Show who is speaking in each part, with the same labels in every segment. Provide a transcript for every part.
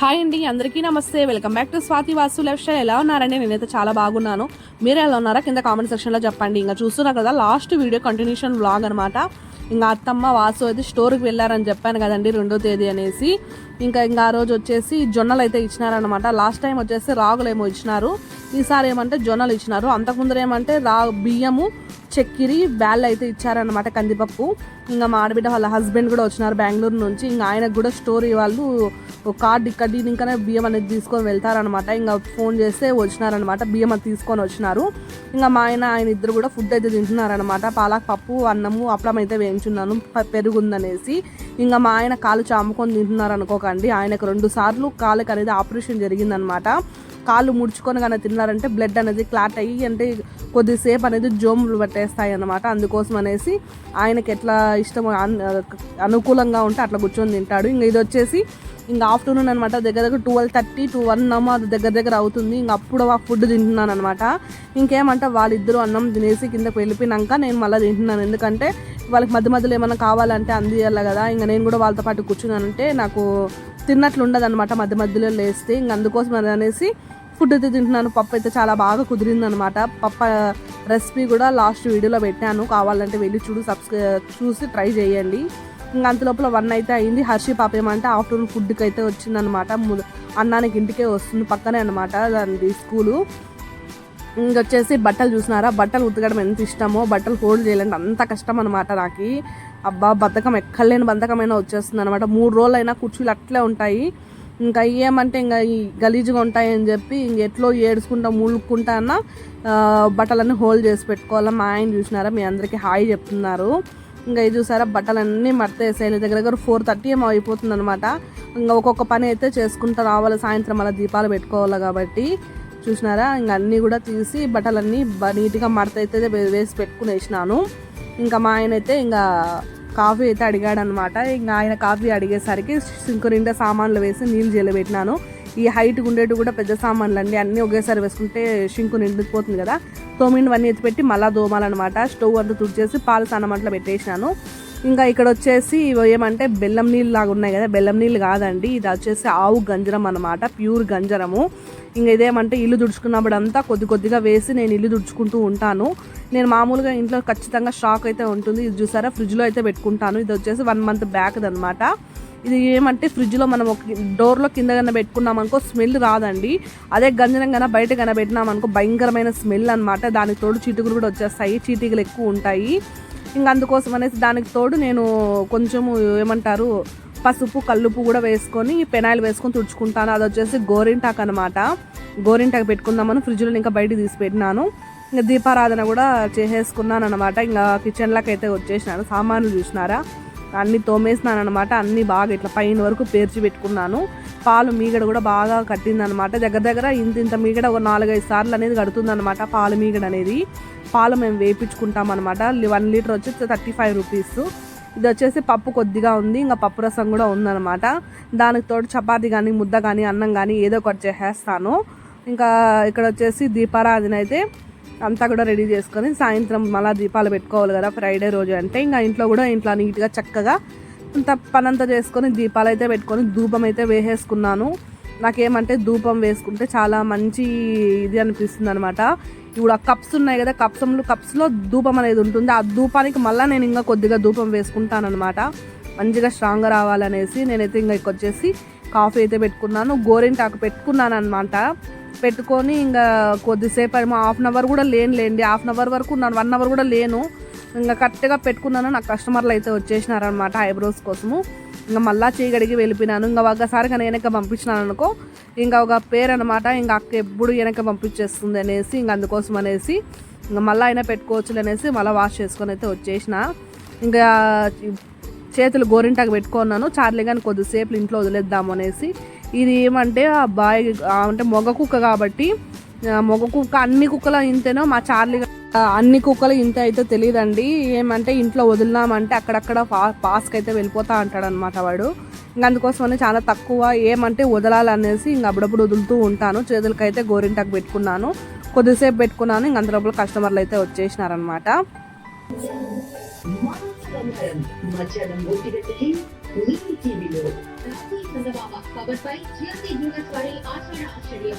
Speaker 1: Hi అండి అందరికీ నమస్తే. Welcome back to Swathi Vasu lifestyle ఎలా ఉన్నారండి? నేనైతే చాలా బాగున్నాను. మీరు ఎలా ఉన్నారా? కింద కామెంట్ సెక్షన్లో చెప్పండి. ఇంకా చూస్తున్నారు కదా లాస్ట్ వీడియో కంటిన్యూషన్ వ్లాగ్ అనమాట ఇంకా అత్తమ్మ వాసు అయితే స్టోర్కి వెళ్ళారని చెప్పాను కదండి రెండో తేదీ అనేసి. ఇంకా ఇంకా ఆ రోజు వచ్చేసి జొన్నలు అయితే ఇచ్చినారనమాట లాస్ట్ టైం వచ్చేసి రాగులు ఏమో ఇచ్చినారు. ఈసారి ఏమంటే జొన్నలు ఇచ్చినారు. అంతకుముందర ఏమంటే రా బియ్యము చక్కెరి బ్యాల్ అయితే ఇచ్చారనమాట కందిపప్పు. ఇంకా మా ఆడబిడ్డ వాళ్ళ హస్బెండ్ కూడా వచ్చినారు బెంగళూరు నుంచి. ఇంకా ఆయనకు కూడా స్టోరీ వాళ్ళు ఒక కార్డు ఇక్కడ ఇంకానే బియ్యం అనేది తీసుకొని వెళ్తారనమాట ఇంకా ఫోన్ చేస్తే వచ్చినారనమాట బియ్యం అది తీసుకొని వచ్చినారు. ఇంకా మా ఆయన ఆయన ఇద్దరు కూడా ఫుడ్ అయితే తింటున్నారనమాట పాలక్ పప్పు అన్నము అప్పడం అయితే వేయించున్నాను పెరుగుందనేసి ఇంకా మా ఆయన కాలు చాముకొని తింటున్నారు అనుకోకండి ఆయనకు రెండు సార్లు కాళ్ళకి అనేది ఆపరేషన్ జరిగిందనమాట. కాళ్ళు ముడుచుకొని కానీ తిన్నారంటే బ్లడ్ అనేది క్లాట్ అయ్యి అంటే కొద్దిసేపు అనేది జోములు పట్టేస్తాయి అన్నమాట అందుకోసం అనేసి ఆయనకి ఎట్లా ఇష్టం అనుకూలంగా ఉంటే అట్లా కూర్చొని తింటాడు. ఇంకా ఇది వచ్చేసి ఇంకా ఆఫ్టర్నూన్ అనమాట దగ్గర దగ్గర ట్వెల్వ్ థర్టీ టు వన్ అమ్మ అది దగ్గర దగ్గర అవుతుంది. ఇంకా అప్పుడు ఆ ఫుడ్ తింటున్నాను అనమాట ఇంకేమంటే వాళ్ళిద్దరూ అన్నం తినేసి కిందకి వెళ్ళిపోయినాక నేను మళ్ళీ తింటున్నాను. ఎందుకంటే వాళ్ళకి మధ్య మధ్యలో ఏమైనా కావాలంటే అందియాలి కదా. ఇంకా నేను కూడా వాళ్ళతో పాటు కూర్చున్నానంటే నాకు తిన్నట్లు ఉండదన్నమాట మధ్య మధ్యలో లేస్తే. ఇంక అందుకోసం అని అనేసి ఫుడ్ అయితే తింటున్నాను. పప్పు అయితే చాలా బాగా కుదిరిందనమాట పప్ప రెసిపీ కూడా లాస్ట్ వీడియోలో పెట్టాను. కావాలంటే వెళ్ళి చూడు సబ్స్క్రై చూసి ట్రై చేయండి. ఇంకా అంతలోపల వన్ అయితే అయింది. హర్షి పాప ఏమంటే ఆఫ్టర్నూన్ ఫుడ్కి అయితే వచ్చిందనమాట ము- అన్నానికి ఇంటికే వస్తుంది పక్కనే అనమాట దాని స్కూలు. ఇంకొచ్చేసి బట్టలు చూసినారా? బట్టలు ఉతకడం ఎంత ఇష్టమో బట్టలు హోల్డ్ చేయాలంటే అంత కష్టం అనమాట నాకు. అబ్బా బద్ధకం ఎక్కలేని బద్ధకమైనా వచ్చేస్తుంది అనమాట మూడు రోజులు అయినా కుర్చీలు అట్లే ఉంటాయి. ఇంకా ఏమంటే ఇంకా గలీజుగా ఉంటాయని ఉంటాయి అని చెప్పి ఇంక ఎట్లో ఏడుచుకుంటా ముళ్ళుకుంటా అన్న బట్టలన్నీ హోల్డ్ చేసి పెట్టుకోవాలా? మా ఆయన చూసినారా? మీ అందరికీ హాయ్ చెప్తున్నారు. ఇంకా ఇది చూసారా? బట్టలన్నీ మడత దగ్గర దగ్గర ఫోర్ థర్టీ ఏమో అయిపోతుంది అనమాట ఇంకా ఒక్కొక్క పని అయితే చేసుకుంటా రావాలి. సాయంత్రం అలా దీపాలు పెట్టుకోవాలి కాబట్టి. చూసినారా? ఇంకా అన్నీ కూడా తీసి బట్టలన్నీ నీట్గా మడత అయితే వేసి వేసి పెట్టుకునేసినాను ఇంకా మా ఆయన అయితే ఇంకా కాఫీ అయితే అడిగాడు అనమాట ఇంకా ఆయన కాఫీ అడిగేసరికి సింక్ నిండా సామాన్లు వేసి నీళ్ళు జల్లబెట్టినాను ఈ హైట్ ఉండేటి కూడా పెద్ద సామాన్లు అండి అన్నీ ఒకేసారి వేసుకుంటే షింకు నిండిపోతుంది కదా. తోమిండివన్నీ ఎత్తి పెట్టి మళ్ళీ దోమాలన్నమాట. స్టవ్ అంతా తుడిచేసి పాలు స్నానం అట్లా పెట్టేసినాను. ఇంకా ఇక్కడ వచ్చేసి ఏమంటే బెల్లం నీళ్ళు లాగా ఉన్నాయి కదా బెల్లం నీళ్ళు కాదండి. ఇది వచ్చేసి ఆవు గంజరం అనమాట ప్యూర్ గంజరము. ఇంకా ఇదేమంటే ఇల్లు దుడుచుకున్నప్పుడు అంతా కొద్ది కొద్దిగా వేసి నేను ఇల్లు దుడుచుకుంటూ ఉంటాను. నేను మామూలుగా ఇంట్లో ఖచ్చితంగా స్టాక్ అయితే ఉంటుంది. ఇది చూసారా? ఫ్రిడ్జ్లో అయితే పెట్టుకుంటాను. ఇది వచ్చేసి వన్ మంత్ బ్యాక్ అనమాట ఇది ఏమంటే ఫ్రిడ్జ్లో మనం ఒక డోర్లో కింద కన్నా పెట్టుకున్నాం అనుకో స్మెల్ రాదండి. అదే గంజనం కన్నా బయట కన్నా పెట్టినాం అనుకో భయంకరమైన స్మెల్ అనమాట దానికి తోడు చీటికలు కూడా వచ్చేస్తాయి. చీటికలు ఎక్కువ ఉంటాయి. ఇంకా అందుకోసం అనేసి దానికి తోడు నేను కొంచెము ఏమంటారు పసుపు కల్లుపు కూడా వేసుకొని పెనాయిల్ వేసుకొని తుడుచుకుంటాను. అది వచ్చేసి గోరింటాక్ అనమాట గోరింటాకు పెట్టుకుందామని ఫ్రిడ్జ్లో ఇంకా బయట తీసి పెట్టినాను. ఇంకా దీపారాధన కూడా చేసేసుకున్నాను అనమాట ఇంకా కిచెన్లోకి అయితే వచ్చేసినాను. సామాన్లు చూసినారా? అన్ని తోమేసినాను అనమాట అన్ని బాగా ఇట్లా పైన వరకు పేర్చి పెట్టుకున్నాను. పాలు మీగడ కూడా బాగా కట్టింది అనమాట దగ్గర దగ్గర ఇంత ఇంత మీగడ ఒక నాలుగైదు సార్లు అనేది కడుతుంది అనమాట పాలు మీగడ అనేది. పాలు మేము వేయించుకుంటాం అనమాట వన్ లీటర్ వచ్చి థర్టీ ఫైవ్ రూపీస్. ఇది వచ్చేసి పప్పు కొద్దిగా ఉంది ఇంకా పప్పు రసం కూడా ఉందన్నమాట. దానికి తోడు చపాతి కానీ ముద్ద కానీ అన్నం కానీ ఏదో ఒకటి చేసేస్తాను. ఇంకా ఇక్కడ వచ్చేసి దీపారాధన అయితే అంతా కూడా రెడీ చేసుకొని సాయంత్రం మళ్ళీ దీపాలు పెట్టుకోవాలి కదా ఫ్రైడే రోజు అంటే. ఇంకా ఇంట్లో కూడా ఇంట్లో నీట్గా చక్కగా అంత పనంతా చేసుకొని దీపాలు అయితే పెట్టుకొని ధూపం అయితే వేసేసుకున్నాను. నాకేమంటే ధూపం వేసుకుంటే చాలా మంచి ఇది అనిపిస్తుంది అనమాట ఇప్పుడు ఆ కప్స్ ఉన్నాయి కదా కప్సంలో కప్స్లో ధూపం అనేది ఉంటుంది. ఆ ధూపానికి మళ్ళీ నేను ఇంకా కొద్దిగా ధూపం వేసుకుంటానమాట మంచిగా స్ట్రాంగ్గా రావాలనేసి నేనైతే ఇంకా ఇక్కడ వచ్చేసి కాఫీ అయితే పెట్టుకున్నాను. గోరింటాకు పెట్టుకున్నాను అనమాట పెట్టుకొని ఇంకా కొద్దిసేపు ఏమో హాఫ్ అన్ అవర్ కూడా లేను లేండి హాఫ్ అన్ అవర్ వరకు ఉన్నాను వన్ అవర్ కూడా లేను. ఇంకా కరెక్ట్గా పెట్టుకున్నాను. నాకు కస్టమర్లు అయితే వచ్చేసినారనమాట ఐబ్రోస్ కోసము. ఇంకా మళ్ళా చేయగడిగి వెళ్ళిపోయినాను. ఇంకా ఒకసారి నేను వెనక పంపించినాను అనుకో ఇంకా ఒక పేరు అనమాట ఇంకా అక్క ఎప్పుడు వెనక పంపించేస్తుంది అనేసి ఇంకా అందుకోసం అనేసి ఇంకా మళ్ళీ అయినా పెట్టుకోవచ్చు అనేసి మళ్ళీ వాష్ చేసుకొని అయితే వచ్చేసిన. ఇంకా చేతులు గోరింటాకు పెట్టుకున్నాను. చార్లీ కానీ కొద్దిసేపు ఇంట్లో వదిలేద్దాము అనేసి. ఇది ఏమంటే ఆ బాయ్ అంటే మొగ కుక్క కాబట్టి మగ కుక్క అన్ని కుక్కలు ఇంతేనో మా చార్లీ అన్ని కుక్కలు ఇంత అయితే తెలియదండి. ఏమంటే ఇంట్లో వదిలినామంటే అక్కడక్కడ పా పాస్కి అయితే వెళ్ళిపోతా అంటాడు అనమాట వాడు. ఇంకా అందుకోసమని చాలా తక్కువ ఏమంటే వదలాలనేసి ఇంక అప్పుడప్పుడు వదులుతూ ఉంటాను. చేతులకైతే గోరింటాకు పెట్టుకున్నాను. కొద్దిసేపు పెట్టుకున్నాను. ఇంక అందులోపల కస్టమర్లు అయితే వచ్చేసినారనమాట
Speaker 2: ఆశ్చర్యం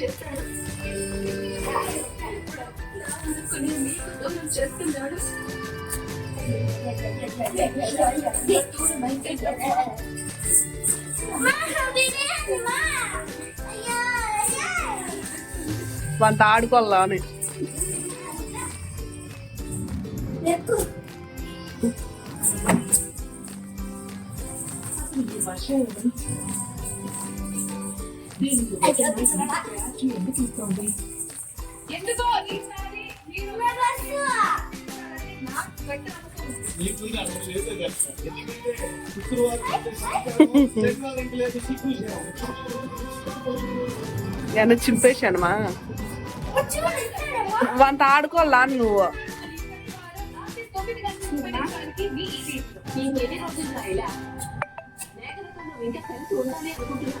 Speaker 3: చేస్తాడు అనుకుని మీకు దూరం చేస్తున్నాడు
Speaker 1: వంట ఆడుకోవాలా అని
Speaker 3: ఎందుకో ఈసారి మీరు.
Speaker 1: నేను చింపేశానమా వంట ఆడుకోవాలా నువ్వు
Speaker 3: ఇంకా కలిసి ఉండాలి అనుకుంటున్నా.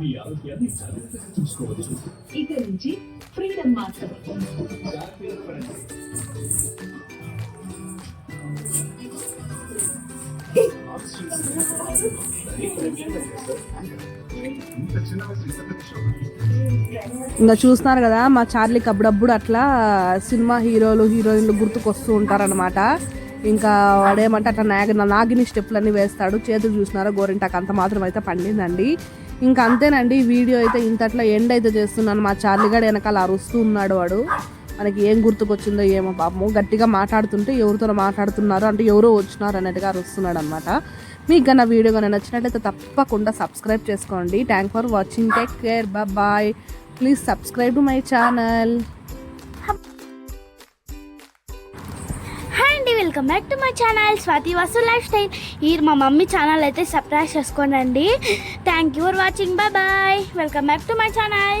Speaker 1: మీ ఆరోగ్యాన్ని జాగ్రత్తగా చూసుకోవచ్చు
Speaker 2: ఇక నుంచి ఫ్రీడమ్ మాత్రం
Speaker 1: ఇంకా చూస్తున్నారు కదా మా చార్లీకి అప్పుడప్పుడు అట్లా సినిమా హీరోలు హీరోయిన్లు గుర్తుకొస్తూ ఉంటారనమాట ఇంకా వాడేమంటే అట్లా నాగి నాగిని స్టెప్లన్నీ వేస్తాడు. చేతులు చూసినారా? గోరింటాకు అంత మాత్రం అయితే పండిందండి. ఇంకా అంతేనండి ఈ వీడియో అయితే ఇంతట్లో ఎండ్ అయితే చేస్తున్నాను. మా చార్లిగాడు వెనకాల అరుస్తూ ఉన్నాడు వాడు. మనకి ఏం గుర్తుకొచ్చిందో ఏమో పాపము. గట్టిగా మాట్లాడుతుంటే ఎవరితో మాట్లాడుతున్నారు అంటే ఎవరో వచ్చినారు అన్నట్టుగా అరుస్తున్నాడు అనమాట మీకు కన్నా వీడియో కానీ నచ్చినట్లయితే తప్పకుండా సబ్స్క్రైబ్ చేసుకోండి. Thank for watching take care bye please subscribe
Speaker 4: to my channel welcome back to my channel. Swathi Vasu lifestyle. ఈ మా మమ్మీ ఛానల్ అయితే సబ్స్క్రైబ్ చేసుకోనండి thank you for watching. Bye bye. Welcome back to my channel.